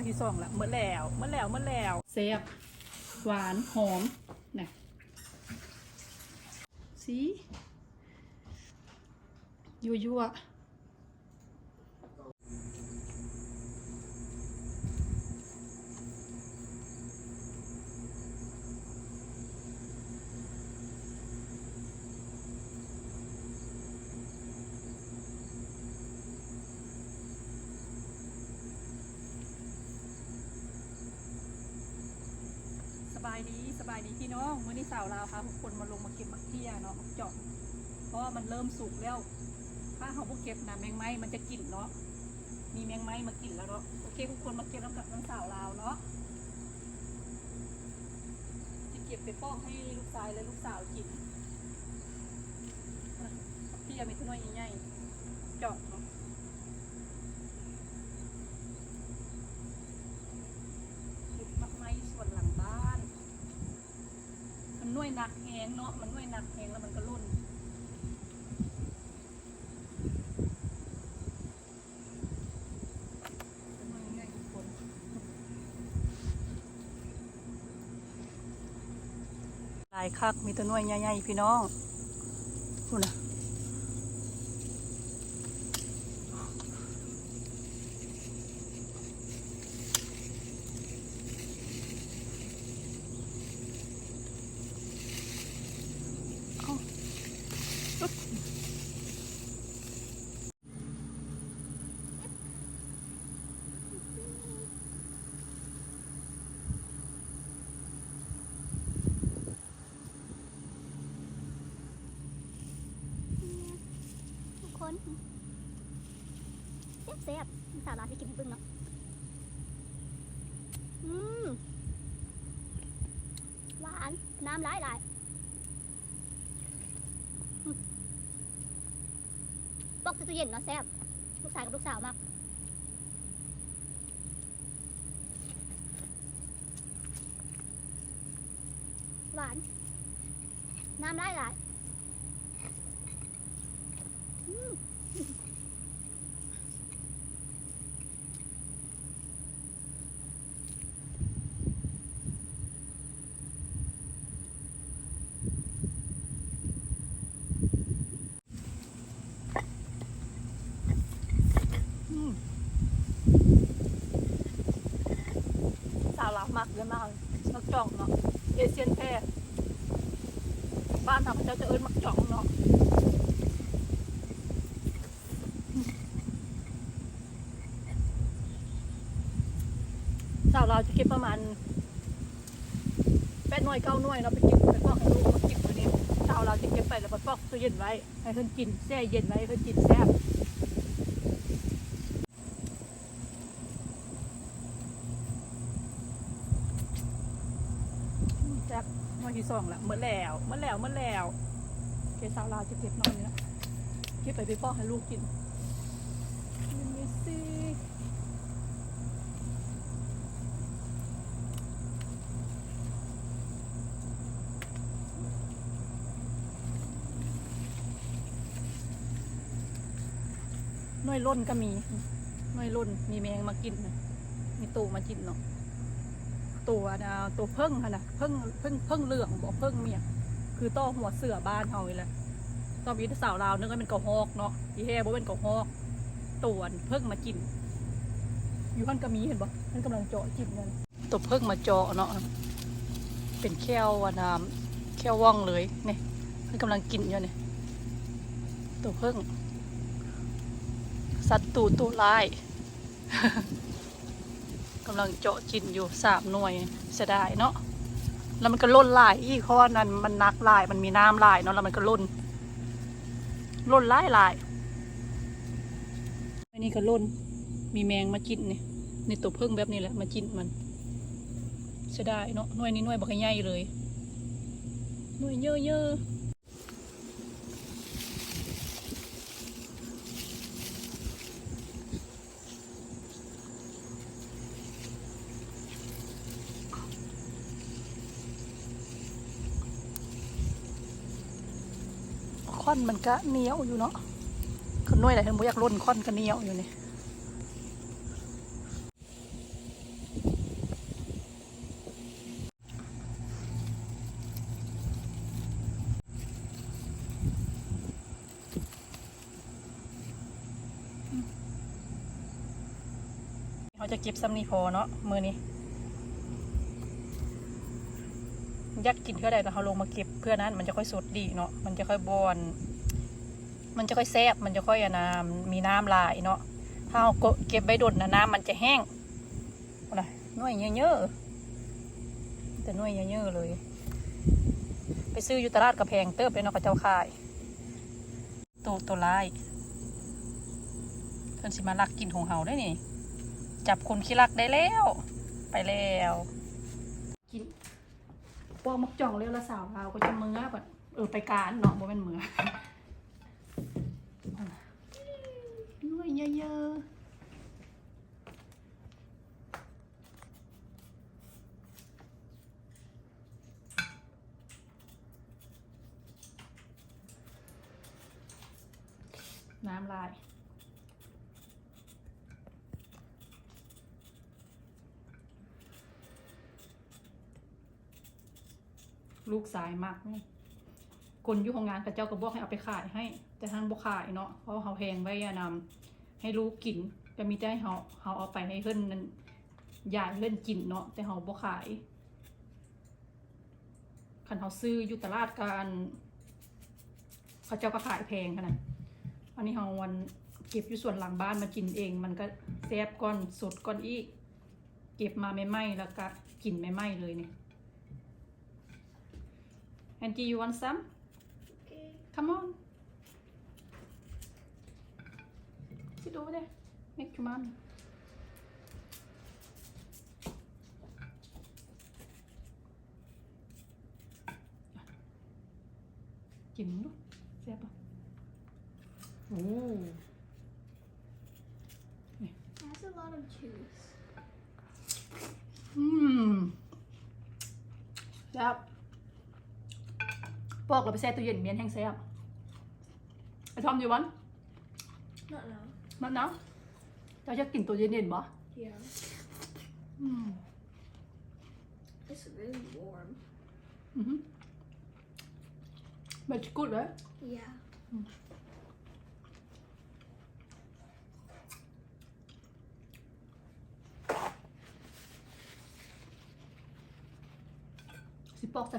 วันที่สองละเมื่อแล้วเมื่อแล้วเมื่อแล้วเซฟหวานหอมนะสียั่วยั่ว บายดีพี่น้องมื่อนี้สาวลาวค่ะทุกคนมาลงมาเก็บมักเทียเนาะมักเจาะเพราะว่ามันเริ่มสุกแล้ว ถ้าเขาพวกเก็บนะแมงไม้มันจะกลิ่นเนาะมีแมงไม้มากินแล้วเนาะโอเคทุกคนมาเก็บน้ำกับน้ำสาวลาวเนาะจะเก็บไปป้องให้ลูกชายและลูกสาวกินเทียมีขึ้นน้อยใหญ่ๆเจาะเนาะ เก็บมักไม้ส่วนหลังบ้าน มันน่วย หนักแหงเนาะมันน่วยหนักแหงแล้วมันก็รุ่นมันง่ายทุกคนลายคักมีแตัวน้อยใหญ่ๆพี่น้องคุณนะ เซฟเซฟสาวลาวที่กินให้เบึ้งเนาะอืมหวานน้ำหลายหลายปอกตู้เย็นเนาะแซ่บลูกชายกับลูกสาวมากหวาน น้ำหลายหลายอืม อืมสาวลาวมากเยอะมากมักจ่องเนาะเอเชียนแพร่บ้านทำเจ้าจะเอิ้นมักจ่องเนาะสาวเราจะเก็บประมาณแปดหน่วยเก้าหน่วยเราะไปเก็บไปฟอกให้ลูกมากินตัวนี้สาวเราจะเก็บไปแล้วไปฟอกตู้เย็นไว้ให้เพิ่นกินแช่เย็นไว้ให้เพิ่นกินแซ่บแซ่บหน่วยที่ สองละเมื่อแล้วเมื่อแล้วเมื่อแล้วเกสาวราวจะเก็บหน่อยนี้ละเก็บไปไปฟอกให้ลูกกินนี่สิหน่วยร่นก็มีน่วยร่นมีแมงมากินนะมีตูมากินเนาะ ตัวนะตัวเพิ่งค่ะนะเพิ่งเพิ่งเพิ่งเหลืองบอกเพิ่งเมียคือต้อหัวเสือบ้านเฮาเลยแหละตอนมีสาวลาวนึกว่าเป็นกระหอกเนาะอีแฮ่บ่เป็นกระหอกตัวเพิ่งมากิน อยู่ข้างก็มีเห็นบ่มันกำลังเจาะกินนั่นตัวเพิ่งมาเจาะเนาะเป็นแคววาน้ำแควว่องเลยเนี่ยมันกำลังกินอยู่เนี่ยตัวเพิ่งสัตว์ตูตัวร้าย กำลังเจาะกินอยู่สามหน่วยเสียดายเนาะแล้วมันก็ล่นลายอีกเพราะว่านั้นมันนักลายมันมีน้ำลายเนาะแล้วมันก็ล่นล่นลายลายอันนี้ก็ล่นมีแมงมากินนี่ในตัวพึ่งแบบนี้แหละมากินมันเสียดายเนาะหน่วยนี้หน่วยบักใหญ่เลยหน่วยเยอะ อนมันก็เหนียวอยู่เนาะขนน้อยแต่เห็นบ่อยากล้นค่อนก็เหนียวอยู่นี่เขาจะเก็บซ้ำนี่พอเนาะมือนี้ยักกินก็ได้แต่เขาลงมาเก็บเพื่อนั้นมันจะค่อยสดดีเนาะมันจะค่อยบอน มันจะค่อยแซ่บมันจะค่อยอะน้ำมีน้ำลายเนาะถ้าเอาเก็บใบดดนะน้ำมันจะแห้งอะน่วยเยอะๆแต่น่วยเยอะๆเลย ไปซื้ออยู่ตลาดกระแพงเติบเลยเนาะกับเจ้าขายตัวตัวลายเพิ่นสิมาลักกินของเฮาได้นี่ จับคนขี้รักได้แล้ว ไปแล้ว กินพวกมักจ่องเรียวละสาวเราก็จะเมือแบบเออไปการเนาะบ่เป็นเมือด้วย เยอะๆ น้ำลายลูกสายมากคนอยู่ของงานกับเจ้าก็บอกให้เอาไปขายให้ แต่ท่านบอกขายเนาะเพราะเขาแพงไว้อะนำ ให้ลูกกินก็มีแต่ให้เขาเขาเอาไปให้เพิ่นนั้นยายเล่นกินเนาะแต่เขาบอกขายคันเขาซื้ออยู่ตลาดกันเขาเจ้าก็ขายแพงขนาดอันนี้เขาวันเก็บอยู่ส่วนหลังบ้านมากินเอง มันก็แซ่บก้อนสดก้อนอีกเก็บมาไม่ไหม้แล้วก็กินไม่ไหม้เลยเนี่ย Auntie, you want some? Okay. Come on. Sit over there. Make your mommy. Nhìn nó Xem không? Ồ That's a lot of juice. Ừm. Dạ ปอกเราไปแช่ตู้เย็นเมียนแห้งแซ่บไอ้ทอมอยู่วัน Not now. นั่นนะเราจะกินตัวเย็นๆบ่ Yeah. อืม It's really warm. อือฮึ But it's good right Yeah. สิปอกจ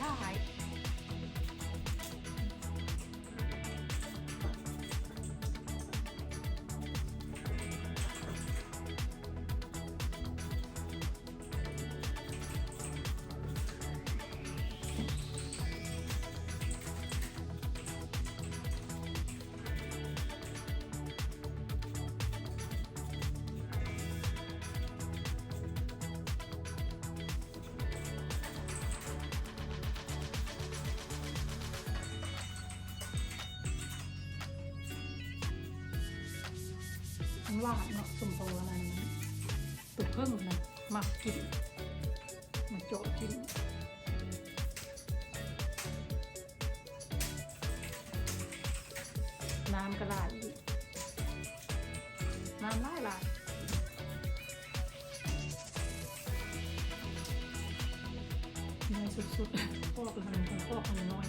ถ้ หวานเนาะสมโตอะไรนั้นตุกเพิ่งนะมักกินมาโจะกินน้ำกระลาอีกน้ำไลายลายน้อสุดๆพอกละมันพอกมันน้อย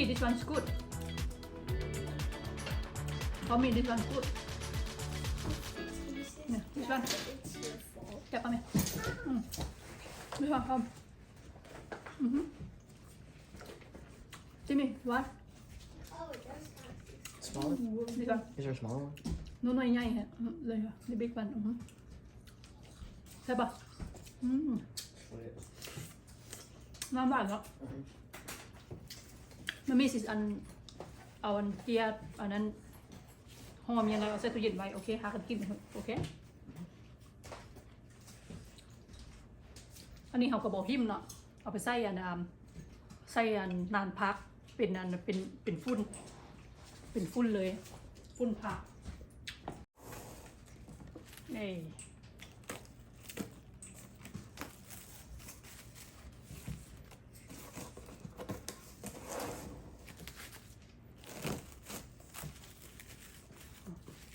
อันจี this one's good for me this one's good Yeah, this one. It's your fault. จับเอาไหมอืมไม่ชอบครับอือหือจิมมี่หวาน Oh, it does have Smaller? this one Is there a smaller one? นู่นน้อยใหญ่ฮะอืมเลยค่ะ the big one อือหือใช่ปะอืมน้ำหวานเนาะ มันมีสิอัน เอาอันเกียร์อันนั้นหอมยังไงเอาใส่ตู้เย็นไว้ โอเคหากันกินโอเค อันนี้เขากระบอกหิมเนาะ เอาไปใส่อันนามใส่อันนานพัก เป็นอันเป็นเป็นฟุ้น เป็นฟุ้นเลย ฟุ้นผักนี่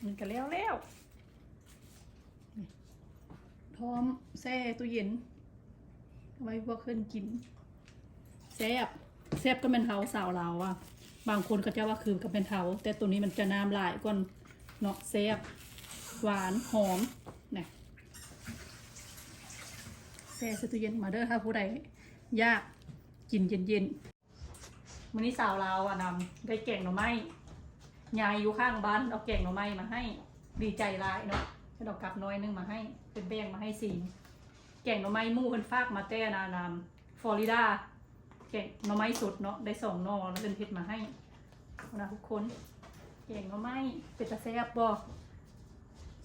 มันก็แล้วแล้วพร้อมแช่ตู้เย็นเอาไว้พวกขึ้นกินแซ่บแซ่บก็เป็นเฮาสาวลาอะ บางคนก็จะว่าคือกับเป็นเฮาแต่ตัวนี้มันจะน้ำลายก่อนเนาะแซ่บหวานหอมนะแช่สตู้เย็นมาเด้อถ้าผู้ใดยากกินเย็นๆมื้อนี้สาวลาอะนำได้แกงหน่อไม้ ยายอยู่ข้างบ้านเอาแกงหน่อไม้มาให้ ดีใจหลายเนาะให้ดอกกลับน้อยนึงมาให้ เป็นแบ่งมาให้สีแกงหน่อไม้หมู่เพิ่นฝากมาแต่นานามฟลอริดาแกงหน่อไม้สดเนาะได้สองหน่อแล้วเป็นเพชรมาให้เอานะทุกคนแกงหน่อไม้เป็นตาแซ่บบ่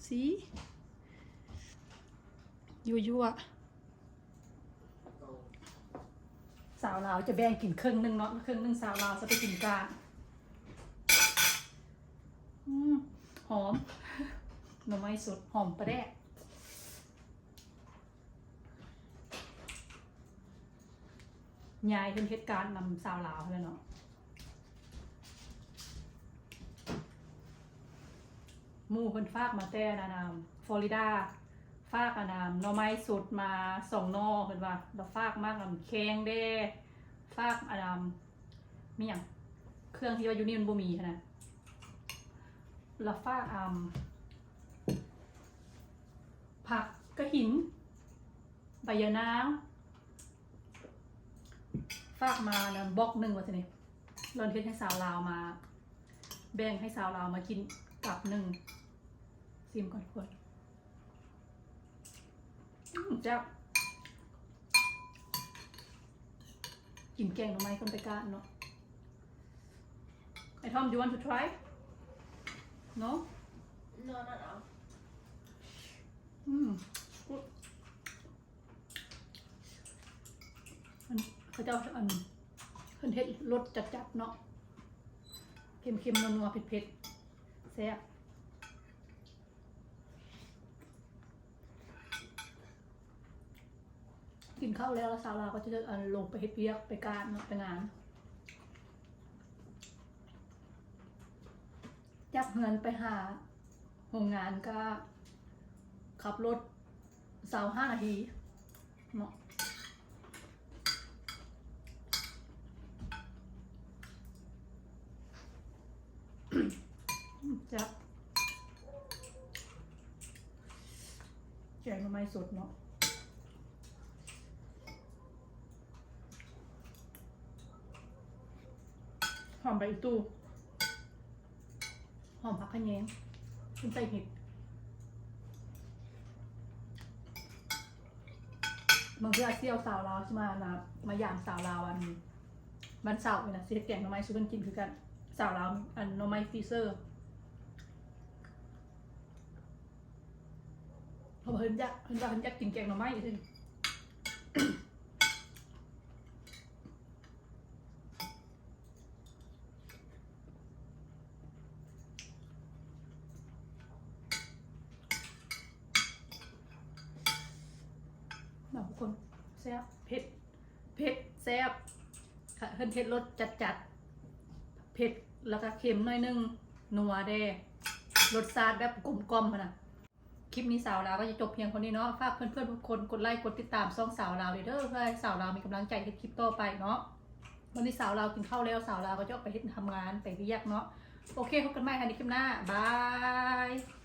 สียั่วยั่วสาวลาวจะแบ่งกินครึ่งหนึงเนาะครึ่งหนึงสาวลาวจะไปกินกลางอืม หอม หน่อไม้สดหอมประแดกยายเป็นเหตุการณ์นำสาวลาวเลยเนาะมู่เพิ่นฝากมาแต่นานามฟลอริดาฝากอนามหน่อไม้สดมาสองนอเพิ่นว่าเราฝากมากนำแข้งเด้ฝากอนามมีหยังเครื่องที่ว่าอยู่นี่มันบ่มีนะ ล้วฝาอามผักกระหิน ใบยะนางฝากมานะบล็อกหนึ่งว่าสิเนี่ยรอนเทสให้สาวลาวมา แบ่งให้สาวลาวมากินกับหนึ่งซิมก่อนควรอืมเจ้ากินแกงหน่อไม้คนไปกาเนาะไอ้ทอม you want to try no No, no, no. อืม good อันเขาเจ้าอันเพิ่นเฮ็ดรสจัดๆเนาะ เค็มๆ นัวๆ เผ็ดๆแซ่บ กินข้าวแล้วแล้วสาวลาวก็จะเดินอันลงไปเฮ็ดเวียกไปการเนาะไปงาน จับเงินไปหาโรงงานก็ ขับรถสาวห้านาทีเนาะจับแกงไม้สดเนาะหอมใบอีตู หอมผักขะแยงขึ้นใส่เห็ดบางเพื่อเซี่ยวสาวลาวใช่ไหมนะมาอย่างสาวลาวอันวันเสาร์นี่นะสิเฮ็ดแกงหน่อไม้ซื้อกันกินคือกันสาวลาวอันหน่อไม้ฟรีเซอร์เพราะเพิ่นอยากเพิ่นว่าเพิ่นอยากกินแกงหน่อไม้อยู่ซิเนาะทุก คนแซ่บเผ็ดเผ็ดแซ่บเพิ่นเผ็ดรสจัดจัดๆเผ็ดแล้วก็เค็มหน่อยนึงนัวแด้รสชาติแบบกลมกล่อมๆนะคลิปนี้สาวลาวก็จะจบเพียงคนนี้เนาะฝากเพื่อนๆทุกคนกดไลค์กดติดตามช่องสาวลาวเลยเด้อเพื่อให้สาวลาวมีกำลังใจในคลิปต่อไปเนาะวันนี้สาวลาวกินข้าวแล้วสาวลาวก็จะไปทำงานไปเรียกเนาะโอเคพบกันใหม่ค่ะในคลิปหน้าบาย